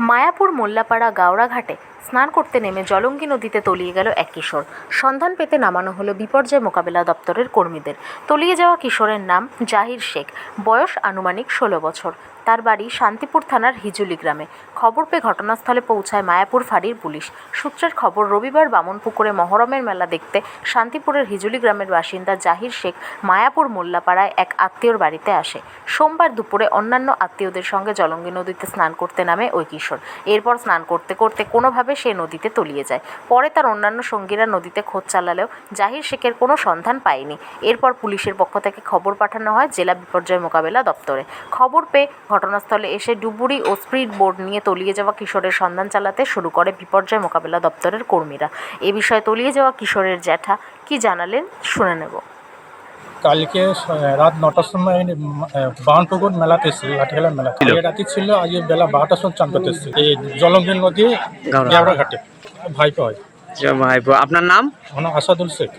মায়াপুর মোল্লাপাড়া গাওড়াঘাটে স্নান করতে নেমে জলঙ্গি নদীতে তলিয়ে গেল এক কিশোর। সন্ধান পেতে নামানো হলো বিপর্যয় মোকাবেলা দপ্তরের কর্মীদের। তলিয়ে যাওয়া কিশোরের নাম জাহির শেখ। বয়স আনুমানিক ষোলো বছর। তার বাড়ি শান্তিপুর থানার হিজুলি গ্রামে। খবর পেয়ে ঘটনাস্থলে পৌঁছায় মায়াপুর ফাঁড়ির পুলিশ। সূত্রের খবর, রবিবার বামনপুকুরে মহরমের মেলা দেখতে শান্তিপুরের হিজুলি গ্রামের বাসিন্দা জাহির শেখ মায়াপুর মোল্লাপাড়ায় এক আত্মীয়র বাড়িতে আসে। সোমবার দুপুরে অন্যান্য আত্মীয়দের সঙ্গে জলঙ্গি নদীতে স্নান করতে নামে ওই কিশোর। এরপর স্নান করতে করতে কোনোভাবে সে নদীতে তলিয়ে যায়। পরে তার অন্যান্য সঙ্গীরা নদীতে খোঁজ চালালেও জাহির শেখের কোনো সন্ধান পায়নি। এরপর পুলিশের পক্ষ থেকে খবর পাঠানো হয় জেলা বিপর্যয় মোকাবেলা দপ্তরে। খবর পেয়ে ঘটনাস্থলে এসে ডুবুরি ও স্পিড বোর্ড নিয়ে তলিয়ে যাওয়া কিশোরের সন্ধান চালাতে শুরু করে বিপর্যয় মোকাবেলা দপ্তরের কর্মীরা। এ বিষয়ে তলিয়ে যাওয়া কিশোরের জ্যাঠা কি জানালেন শুনে নেব। কালকে রাত নটার সময় বাহনপুকুর মেলাতে এসেছি লাঠিখেলার মেলা। রাতে ছিল আজ বেলা বারোটার সময় চান করতে এসেছিল। এই জলঙ্গির নদী ঘাটে ভাইপো হয়। ভাইপো। আপনার নাম আসাদুল শেখ।